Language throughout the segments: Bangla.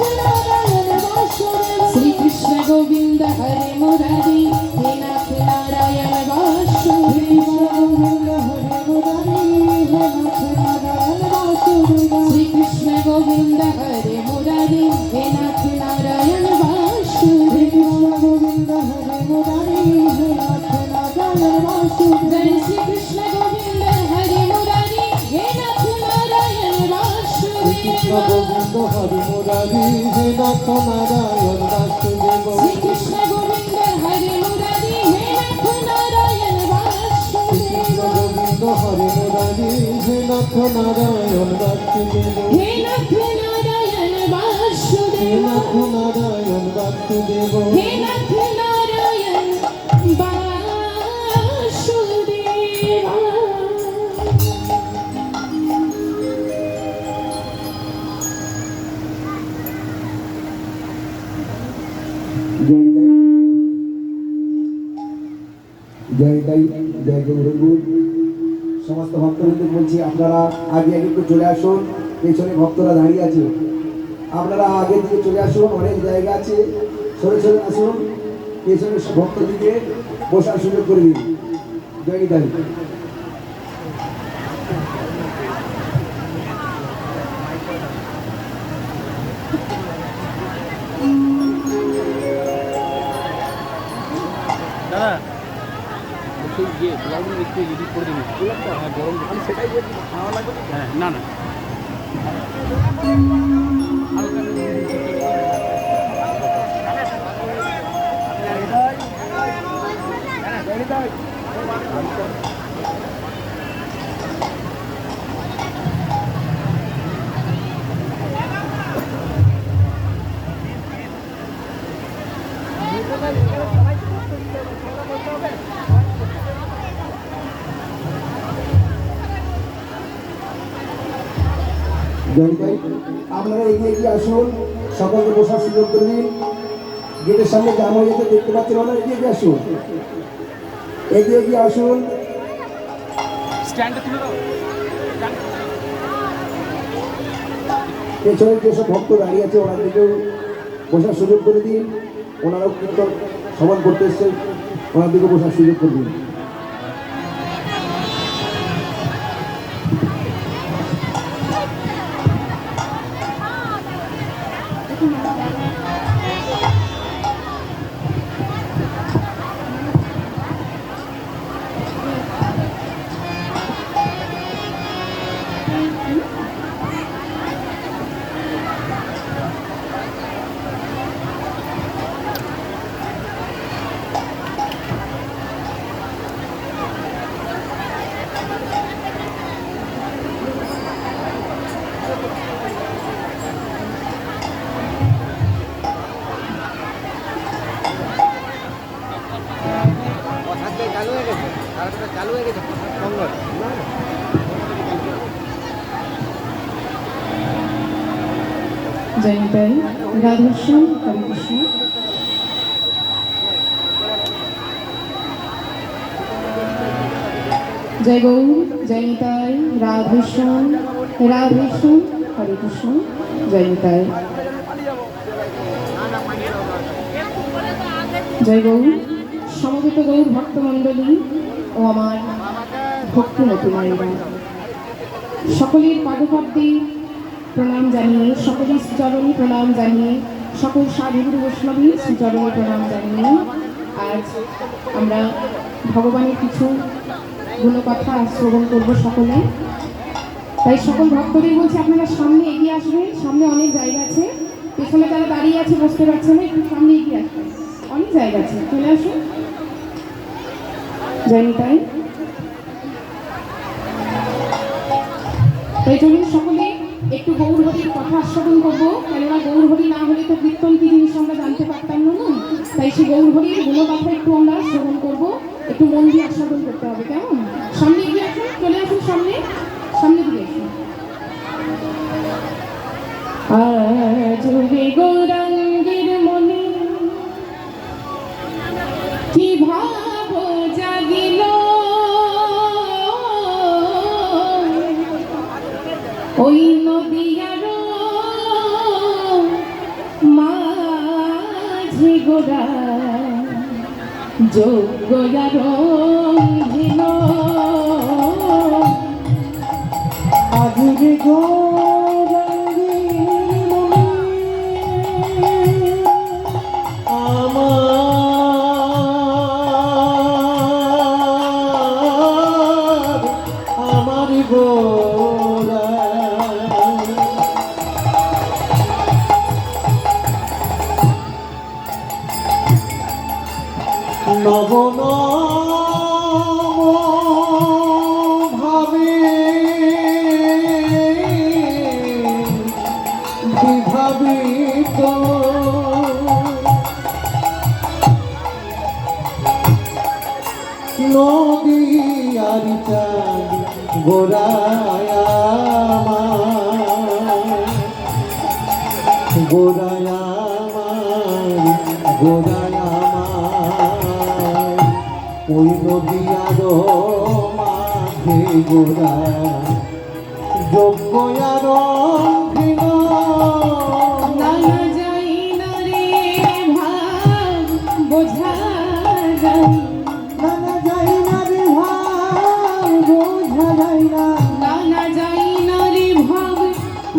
Lord. নারায়ণ বাসুদেব। হে নাথ নারায়ণ হে বাসুদেব নাথ নারায়ণ বাসুদেব। হে নাথ আপনারা আগে একটু চলে আসুন, পেছনে ভক্তরা দাঁড়িয়ে আছে। আপনারা আগে দিকে চলে আসুন, অনেক জায়গা আছে। সরে সরে আসুন, পেছনে ভক্তদিকে বসার সুযোগ করে দিন। জয় তাই বলছি যে ব্লাউজ একটু এডিট করে দিবি। হ্যাঁ গরম আমি সেটাই খাওয়া লাগবে হ্যাঁ না না। জয় আপনারা এগিয়ে এগিয়ে আসুন সকলকে বসার সুযোগ করে দিন। গেটের সামনে জাম হয়ে যেতে দেখতে পাচ্ছেন ওনারা এগিয়ে এগিয়ে আসুন। এগিয়ে এগিয়ে আসুন। পেছনে যেসব ভক্ত দাঁড়িয়ে আছে ওনাদেরকেও বসার সুযোগ করে দিন। ওনারাও কীর্তন সমান করতে এসছেন ওনাদেরকে বসার সুযোগ করে দিন। জয় তাই রাধেশ্যাম হরে কৃষ্ণ জয় গৌর জয় নিতাই রাধেশ্যাম রাধেশ্যাম হরে কৃষ্ণ জয় জয় গৌর সমবেত গৌর ও আমার ভক্তি নতুনারীরা সকলের পাদপদ্মে প্রণাম জানিয়ে, সকলের শ্রীচরণে প্রণাম জানিয়ে, সকল সাধুগুরু বৈষ্ণবীর শ্রীচরণে প্রণাম জানিয়ে আজ আমরা ভগবানের কিছু গুণকথা শ্রবণ করব সকলে। তাই সকল ভক্তদের বলছি, আপনারা সামনে এগিয়ে আসবেন, সামনে অনেক জায়গা আছে। পেছনে তারা দাঁড়িয়ে আছে, বসতে পারছে না, একটু সামনে এগিয়ে আসবেন। অনেক জায়গা আছে, চলে আসুন। জয় নিতাই তাই চলুন সকলে একটু গৌরহরির কথা আস্বাদন করব। কেননা গৌরহরি না হলে তো কীর্তন জিনিস আমরা জানতে পারতাম না না? তাই সেই গৌরহরির গুণকথা একটু আমরা শ্রবণ করব। একটু মন দিয়ে আস্বাদন করতে হবে, কেমন? সামনে গিয়ে আসুন সামনে। সামনে দিয়ে আসুন। আজ গৌরাঙ্গের কি ভাব রহিল ওই নদিয়ার মাঝে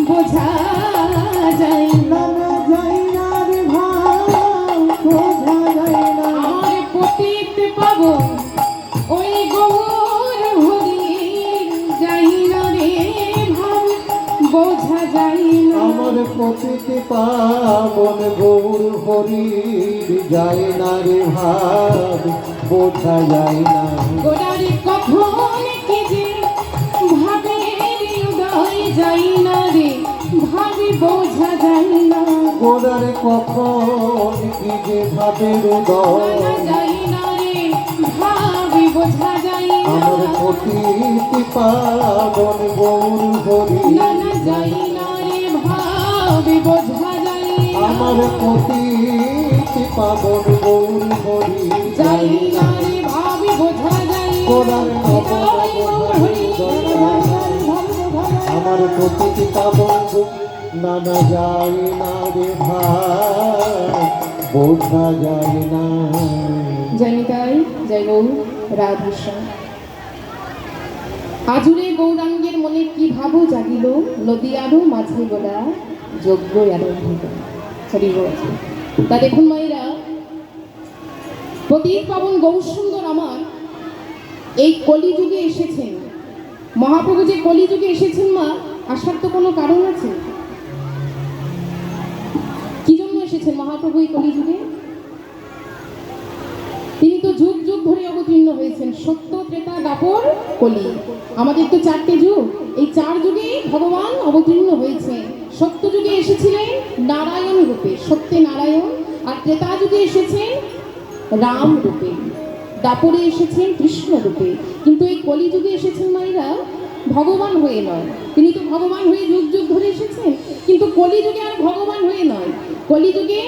বোঝা যাই নানা যাই না রে ভাই বোঝা যায় না। আমার পতিত পাবো ওই গৌর হরির যাই না রে ভাব বোঝা যাই না। আমার পতিতে পাবন গৌর হরির যায় না রে ভাব বোঝা যায় না। গোড়ার কখন কি যে ভাবের উদয় জানা যাই না রে ভাবি বোঝা যাই না আমার পতিতে পাবন গৌর না রে আমার পতিতে পাবন গৌর নানা যায় না রে ভাই, বোঝা যায় না। জয় নিতাই জয় গৌর রাধেশ্যাম আজুরে গৌরাঙ্গের মনে কি ভাবো জাগিল? নদী আরও মাঝে গোলা, যজ্ঞ আরও হরি তা দেখুন মায়েরা পতিত পাবন গৌরসুন্দর আমার, এই কলিযুগে এসেছেন। মহাপ্রভু যে কলিযুগে এসেছেন মা, আসার তো কোনো কারণ আছে? এসেছেন মহাপ্রভু এই কলিযুগে তিনি তো যুগ যুগ ধরে অবতীর্ণ হয়েছেন। সত্য, ত্রেতা, দাপর, কলি। আমাদের তো চারটে যুগ। এই চার যুগে ভগবান অবতীর্ণ হয়েছে। সত্য যুগে এসেছিলেন নারায়ণ রূপে, সত্যে নারায়ণ। আর ত্রেতা যুগে এসেছেন রাম রূপে। দাপরে এসেছেন কৃষ্ণ রূপে। কিন্তু এই কলি যুগে এসেছেন মায়েরা ভগবান হয়ে নয়। তিনি তো ভগবান হয়ে যুগ যুগ ধরে এসেছেন। কিন্তু কলিযুগে আর ভগবান হয়ে নয়। কলিযুগে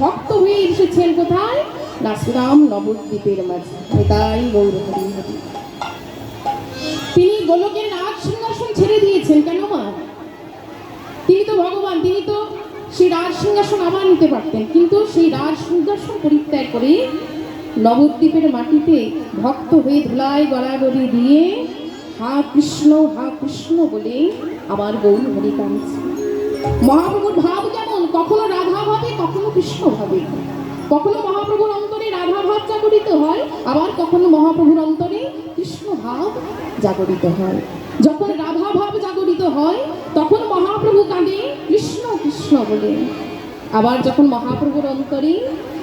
ভক্ত হয়ে এসেছেন কোথায়? নাসরাম নবদ্বীপের মাঝে। তাই গৌর হরি তিনি গোলকের নাগ সিংহাসন ছেড়ে দিয়েছেন কেন মা? তিনি তো ভগবান, তিনি তো সেই রাজ সিংহাসন আবার নিতে পারতেন। কিন্তু সেই রাজ সিংহাসন পরিত্যাগ করে নবদ্বীপের মাটিতে ভক্ত হয়ে ধুলায় গড়াগড়ি দিয়ে হা কৃষ্ণ হা কৃষ্ণ বলে আমার গৌর হরি কাঁদছে মহাপ্রভুর ভাব যেমন কখনো রাধা ভাবে কখনো মহাপ্রভুর অন্তরে রাধা ভাব জাগরিত হয়, আবার কখনো মহাপ্রভুর অন্তরে কৃষ্ণ ভাব জাগরিত হয়। যখন রাধা ভাব জাগরিত হয়, তখন মহাপ্রভু কাঁদে, কৃষ্ণ কৃষ্ণ বলে। আবার যখন মহাপ্রভুর অন্তরে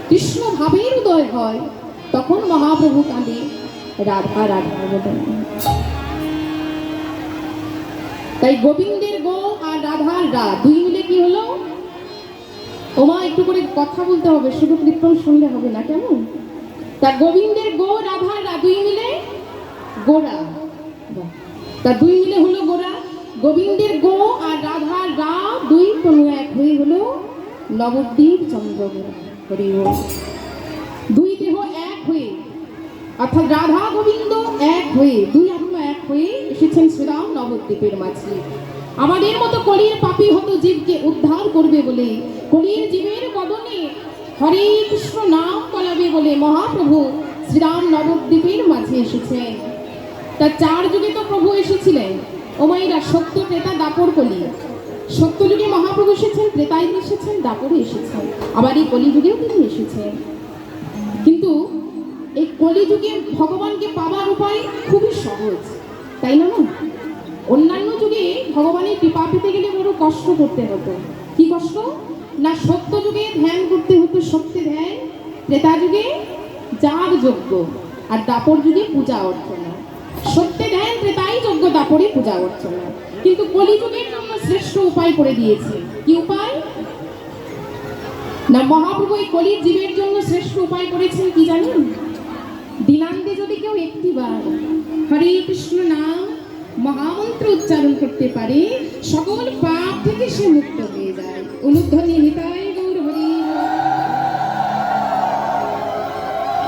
কৃষ্ণ ভাবের উদয় হয়, তখন মহাপ্রভু কাঁদে, রাধা রাধা বলে। তাই গোবিন্দের গো আর রাধার রা দুই মিলে কি হলো? ওমা একটু করে কথা বলতে হবে, শুধু কীর্তন শুনলে হবে না, কেমন? তা গোবিন্দের গো, রাধা দুই মিলে বাহ। তা দুই মিলে হলো গোরা গোবিন্দের গো আর রাধার রা, দুই কোনো এক হয়ে হলো নবদ্বীপ চন্দ্র হরি দুই দেহ এক হয়ে, অর্থাৎ রাধা গোবিন্দ এক হয়ে, দুই আত্মা এক হয়ে এসেছেন শ্রীরাম নবদ্বীপের মাঝে। আমাদের মতো কলির পাপী হতো জীবকে উদ্ধার করবে বলে। কলির জীবের বদনে হরে কৃষ্ণ নাম বলাবে বলে মহাপ্রভু শ্রীরাম নবদ্বীপের মাঝে এসেছেন। তার চার যুগে তো প্রভু এসেছিলেন। ওমাইরা সত্য ক্রেতা দাপর কলি। সত্য যুগে মহাপ্রভু এসেছেন ক্রেতায় এসেছেন, দাপরে এসেছেন। আবার এই কলিযুগেও তিনি এসেছেন। কিন্তু এই কলিযুগে ভগবানকে পাওয়ার উপায় খুবই সহজ। তাই না অন্যান্য যুগে ভগবানের কৃপা পেতে গেলে বড় কষ্ট করতে হতো কি কষ্ট? না সত্য যুগে ধ্যান করতে হতো, সত্যি ধ্যান। ত্রেতা যুগে যাগ যজ্ঞ আর দাপর যুগে পূজা অর্চনা। সত্যে ধ্যান, ত্রেতাই যজ্ঞ, দাপরে পূজা অর্চনা। কিন্তু কলিযুগের জন্য শ্রেষ্ঠ উপায় করে দিয়েছে। কি উপায়? না মহাপ্রভু এই কলির জীবের জন্য শ্রেষ্ঠ উপায় করেছেন কি জানেন? দিনান্তে যদি কেউ একটিবার হরে কৃষ্ণ নাম মহামন্ত্র উচ্চারণ করতে পারে। সকল পাপ থেকে সে মুক্ত হয়ে যায়। অনুধ্বনি নিতাই গৌর হরি।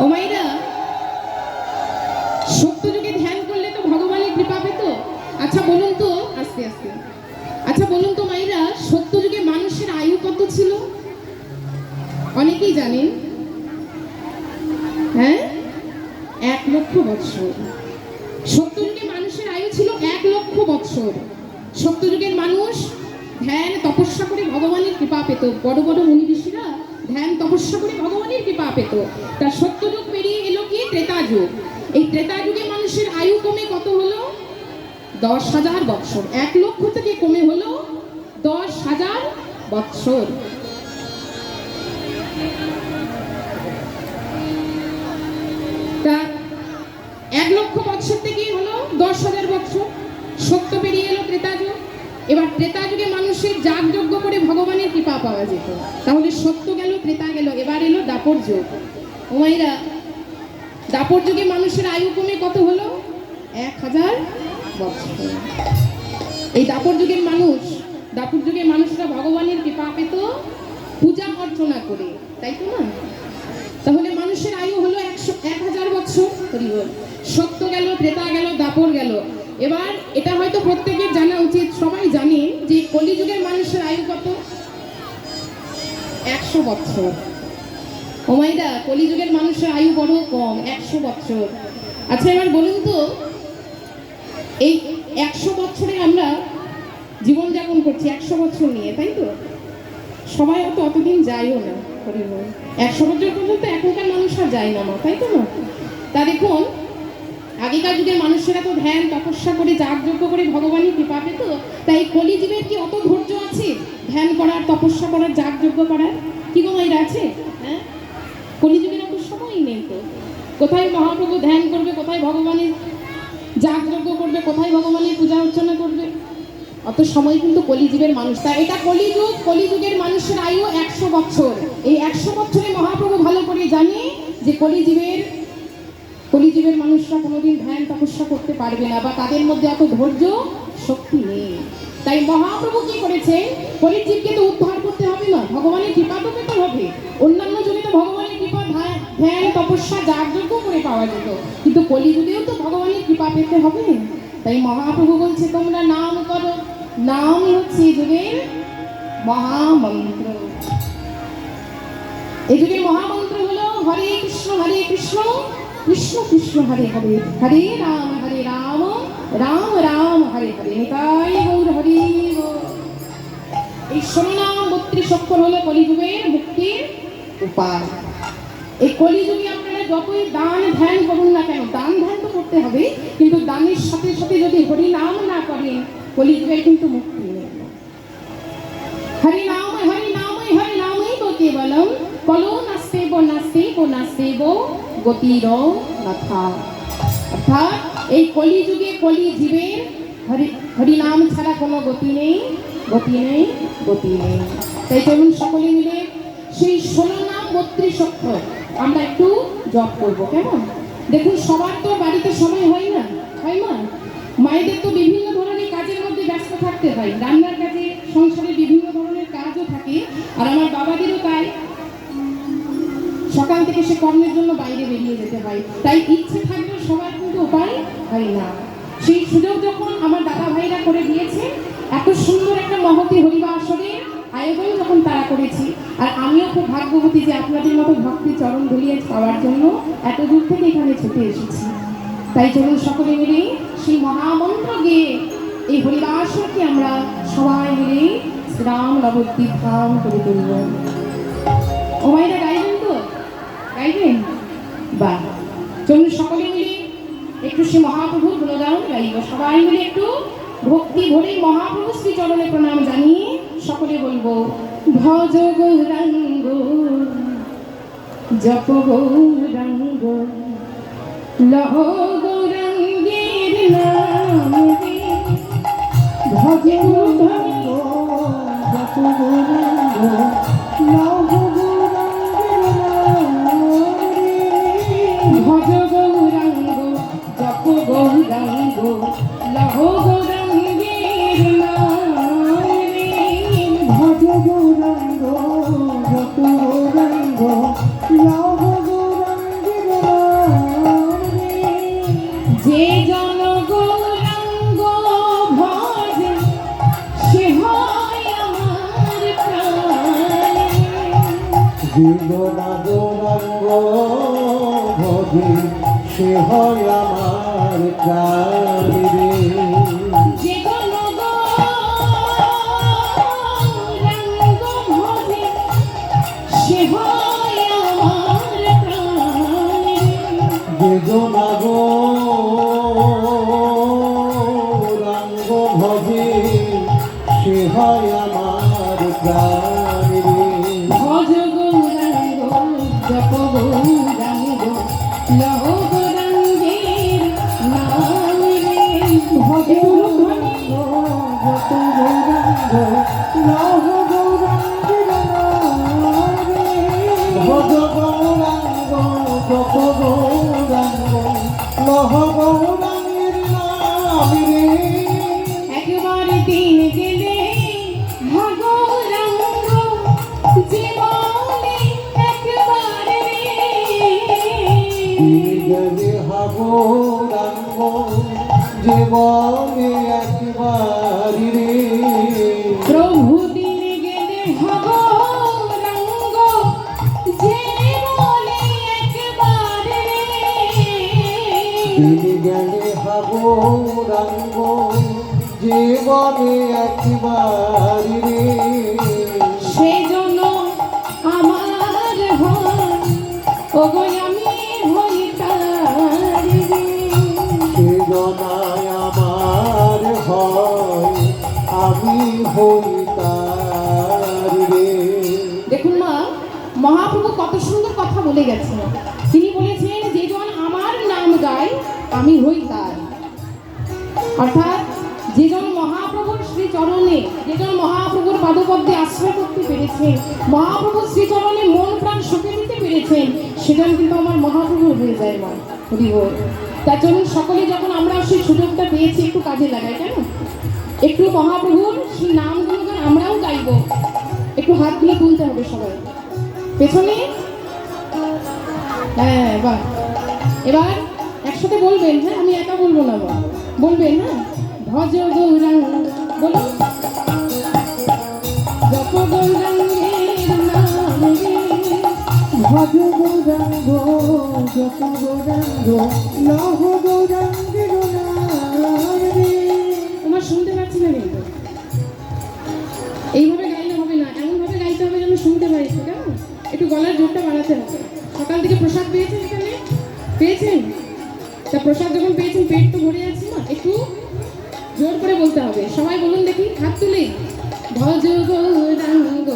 মাইরা ধ্যান করলে তো ভগবানের কৃপা পেত। আচ্ছা বলুন তো, আস্তে আস্তে। আচ্ছা বলুন তো মাইরা সত্য যুগে মানুষের আয়ু কত ছিল? অনেকেই জানেন। হ্যাঁ? এক লক্ষ বৎসর। সত্যযুগে মানুষের আয়ু ছিল এক লক্ষ বৎসর সত্যযুগের মানুষ ধ্যান তপস্যা করে ভগবানের কৃপা পেত। বড় বড় মুনি ঋষিরা ধ্যান তপস্যা করে ভগবানের কৃপা পেত। তার সত্যযুগ পেরিয়ে এলো কি? ত্রেতা যুগ এই ত্রেতা যুগে মানুষের আয়ু কমে কত হলো? দশ হাজার বৎসর। এক লক্ষ থেকে কমে হলো দশ হাজার বৎসর। তা এক লক্ষ বৎসর থেকে হলো দশ হাজার বৎসর। সত্য পেরিয়ে এলো ত্রেতা যুগ এবার ত্রেতা যুগে মানুষের যাগযজ্ঞ করে ভগবানের কৃপা পাওয়া যেত। তাহলে সত্য গেল, ত্রেতা গেল, এবার এলো দাপর যুগ। ওমাইরা দাপর যুগে মানুষের আয়ু কমে কত হলো? এক হাজার বৎসর এই দাপর যুগের মানুষ, দাপর যুগের মানুষরা ভগবানের কৃপা পেত পূজা অর্চনা করে, তাই তো না? তাহলে মানুষের আয়ু হলো একশো, এক হাজার বছর। সত্য গেল, ত্রেতা গেল, দাপর গেল। এবার এটা হয়তো প্রত্যেকের জানা উচিত, সবাই জানে যে কলিযুগের মানুষের আয়ু কত? একশো বছর ওমাইদা, কলিযুগের মানুষের আয়ু বড় কম, একশো বছর আচ্ছা এবার বলুন তো, এই একশো বছরে আমরা জীবনযাপন করছি, একশো বছর নিয়ে, তাই তো? সবাই অত, অতদিন যায়ও না একশো বছর পর্যন্ত এখনকার মানুষ আর যায় না তাই তো না তা দেখুন আগেকার যুগের মানুষেরা তো ধ্যান, তপস্যা করে, যাগযজ্ঞ করে ভগবানের কৃপা পেত। তাই কলিজীবের কি অত ধৈর্য আছে? ধ্যান করার, তপস্যা করার, যাগযজ্ঞ করার? কি গো আছে? হ্যাঁ? কলিযুগের অত সময় নেই তো। কোথায় মহাপ্রভু ধ্যান করবে, কোথায় ভগবানের যাগযজ্ঞ করবে, কোথায় ভগবানের পূজা অর্চনা করবে? অত সময় কিন্তু কলিযুগের মানুষ। তাই এটা কলিযুগ, কলিযুগের মানুষের আয়ু একশো বছর। এই একশো বছরে মহাপ্রভু ভালো করে জানে যে কলিজীবের কলিজীবের মানুষরা কোনোদিন ধ্যান তপস্যা করতে পারবে না বা তাদের মধ্যে এত ধৈর্য শক্তি নেই। তাই মহাপ্রভু কি করেছে? কলিজীবকে তো উদ্ধার করতে হবে না ভগবানের কৃপা তো পেতে হবে। অন্যান্য যুগে তো ভগবানের কৃপা, ধ্যান- তপস্যা যাগযজ্ঞ করে পাওয়া যেত। কিন্তু কলিযুগেও তো ভগবানের কৃপা পেতে হবে। তাই মহাপ্রভু বলছে, তোমরা নাম করো। নামই হচ্ছে যুগের মহামন্ত্র। এই যুগের মহামন্ত্র হলো, হরে কৃষ্ণ হরে কৃষ্ণ। কৃষ্ণ কৃষ্ণ, হরে হরে হরে রাম হরে রাম রাম রাম, হরে হরে নিতাই গৌর, হরি। এই ষোলনাম বত্রিশ অক্ষর হলো কলিযুগের মুক্তির উপায় এই কলিযুগে আপনারা যতই দান ধ্যান করুন না কেন, দান ধ্যান তো করতে হবে, কিন্তু দানের সাথে সাথে যদি হরি নাম না করেন কলিযুগের কিন্তু মুক্তি নেই হরি নাম হরি নাম হরি নামই তো কেবলম কলো নাস্তেব নাস্তেব নাস্তেব গতির নাথা অর্থাৎ এই কলিযুগে কলি জীবের হরি, হরিনাম ছাড়া কোনো গতি নেই গতি নেই গতি নেই। তাই চলুন সকলে মিলে সেই ষোলো নাম বত্রিশ অক্ষর আমরা একটু জপ করব, কেমন? দেখুন, সবার তো বাড়িতে সময় হয় না হয় না? মায়েদের তো বিভিন্ন ধরনের কাজের মধ্যে ব্যস্ত থাকতে হয়। রান্নার কাজে, সংসারে বিভিন্ন ধরনের কাজও থাকে, আর আমার বাবাদেরও তাই। সকাল থেকে সে কর্মের জন্য বাইরে বেরিয়ে যেতে হয়। তাই ইচ্ছে থাকলেও সবার কিন্তু উপায় হয় না। সেই সুযোগ যখন আমার দাদা ভাইরা করে দিয়েছে, এত সুন্দর একটা মহতি হরিবা আসরে আয়োজন যখন তারা করেছি, আর আমিও খুব ভাগ্যবতী যে আপনাদের মতো ভক্তি চরণ ধরিয়ে পাওয়ার জন্য এত দূর থেকে এখানে ছুটে এসেছি। তাই চলুন সকলে মিলে সেই মহামন্ত্র গিয়ে এই হরিদাসকে আমরা সবাই মিলে শ্রীরাম নবদ্বীপ ধাম করে তুলব। ও মাইরা গাইবেন তো গাইবেন বাহ চলুন সকলে মিলে একটু সে মহাপ্রভুর গুণগান গাইব সবাই মিলে একটু ভক্তি ভরে মহাপ্রভু শ্রী চরণে প্রণাম জানিয়ে সকলে বলব, ভজ গৌরাঙ্গ, জপ গৌরাঙ্গ, লহ গৌরাঙ্গের নাম রে। ভজ গৌরাঙ্গ, জপ গৌরাঙ্গ, লহ লহ লহ হাবো রাঙ্গ জীবনে একবার রে। সেজন্য আমার ওগো আমি রে। আমার হয় আমি রে। দেখুন মা মহাপ্রভু কত সুন্দর কথা বলে গেছেন। অর্থাৎ যে জন মহাপ্রভুর শ্রীচরণে, যে জন মহাপ্রভুর পাদপদ্মে আশ্রয় করতে পেরেছেন, মহাপ্রভুর শ্রীচরণে মন প্রাণ সুখে দিতে পেরেছেন সেজন কিন্তু আমার মহাপ্রভুর হয়ে যায় মা, হরি তার জন্য সকলে যখন আমরা সেই সুযোগটা পেয়েছি, একটু কাজে লাগাই, কেন? একটু মহাপ্রভুর সেই নামগুলো গান আমরাও গাইবো। একটু হাতগুলো তুলতে হবে সবাই। পেছনে? হ্যাঁ বাহ। এবার একসাথে বলবেন হ্যাঁ আমি একা বলব না বাবা বলবেন হ্যাঁ ভজ গৌরাঙ্গ বলুন জপ গৌরাঙ্গের নাম রে, ভজ গৌরাঙ্গ জপ গৌরাঙ্গ, লহ গৌরাঙ্গের নাম রে। তোমার শুনতে পাচ্ছি না কিন্তু। এইভাবে গাইলে হবে না এমন ভাবে গাইতে হবে যেন শুনতে পারি কেমন? একটু গলার জোরটা বাড়াতে হবে। সকাল থেকে প্রসাদ পেয়েছেন এখানে? পেয়েছেন? তা প্রসাদ যখন পেয়েছেন, পেট তো ভরে আছে না, একটু জোর করে বলতে হবে। সবাই বলুন দেখি, হাত তুলে। ভজ গৌরাঙ্গ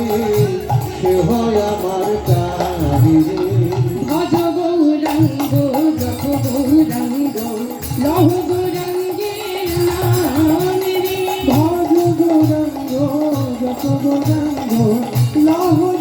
রাধি সে হয় আমার তারি ভজ গৌরাঙ্গ জপ গৌরাঙ্গ লহ গৌরাঙ্গের নাম রে লহ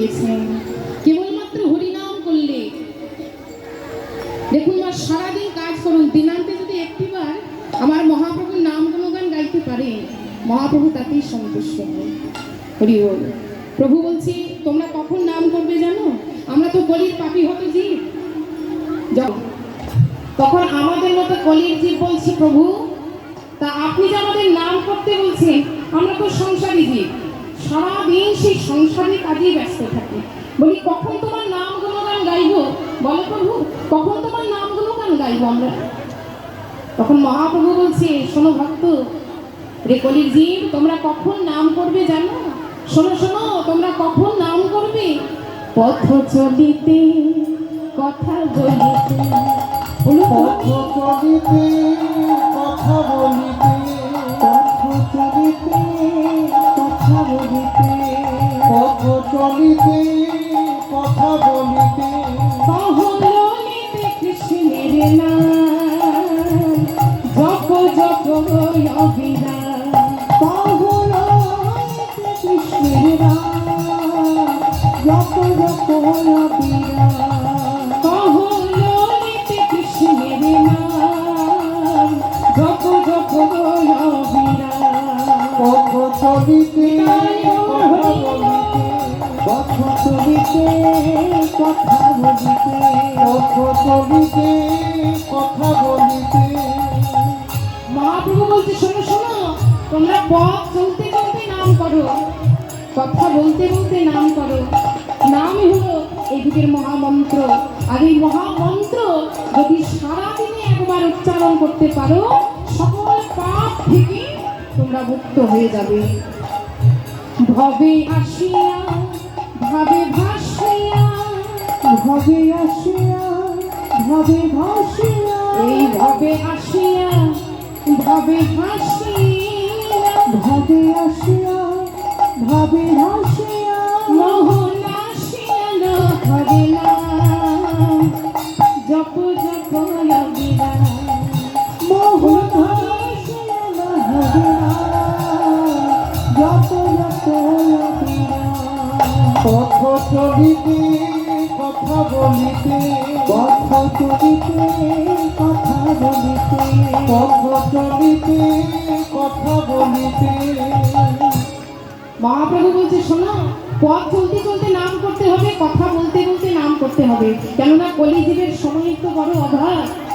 দিয়েছেন। কেবলমাত্র হরিনাম করলে। দেখুন মা সারাদিন কাজ করুন। দিনান্তে যদি একটিবার আমার মহাপ্রভুর নাম গুণগান গাইতে পারে, মহাপ্রভু তাতেই সন্তুষ্ট হন। হরি বল। প্রভু বলছি, তোমরা কখন নাম করবে জানো? আমরা তো কলির পাপি হতো যখন তখন আমাদের মতো কলির জীব বলছি, প্রভু, তা আপনি যে আমাদের নাম করতে বলছেন, আমরা তো সংসারী জীব। সারাদিন সেই সংসারী কাজেই ব্যস্ত থাকি। বলি, কখন তোমার নাম গুণগান গাইবো? বলো প্রভু, কখন তোমার নাম গুণগান গাইবো আমরা? তখন মহাপ্রভু বলছে, শোনো ভক্ত, রে কলির তোমরা কখন নাম করবে জানো? শোনো শোনো, তোমরা কখন নাম করবে? পথ চলিতে, কথা বলিতে, বলো পথ চলিতে, কথা বলিতে, পথ চলিতে বলিতে পথ চলিতে কথা বলিতে। কৃষ্ণের নাম জপ জপ অবিরাম কৃষ্ণের নাম যত অবিরাম কথা বলিতে পথ চলিতে কথা বলিতে। মহাপ্রভু বলছে, শোনো শোনো, তোমরা পথ চলতে চলতে নাম করো। কথা বলতে বলতে নাম করো। নামই হলো যুগের মহামন্ত্র। আর এই মহামন্ত্র যদি সারাদিনে একবার উচ্চারণ করতে পারো, সকল পাপ থেকে তোমরা মুক্ত হয়ে যাবে। ভবে আসিয়া, ভাবে ভাসিয়া ভবে আসিয়া ভবে ভাসিয়া এই ভবে। আসিয়া ভবে ভাসিয়া ভবে আসিয়া ভবে ভাসিয়া মোহন আসিয়াল হরে নাম জপ জপ লগিরা মোহন আসিয়া হবে যত যত পথ চলিতে কথা মহাপ্রভু বলছে, শোনো, পথ চলতে চলতে নাম করতে হবে, কথা বলতে বলতে নাম করতে হবে। কেননা কলিজীবের সময় তো বড় অভাব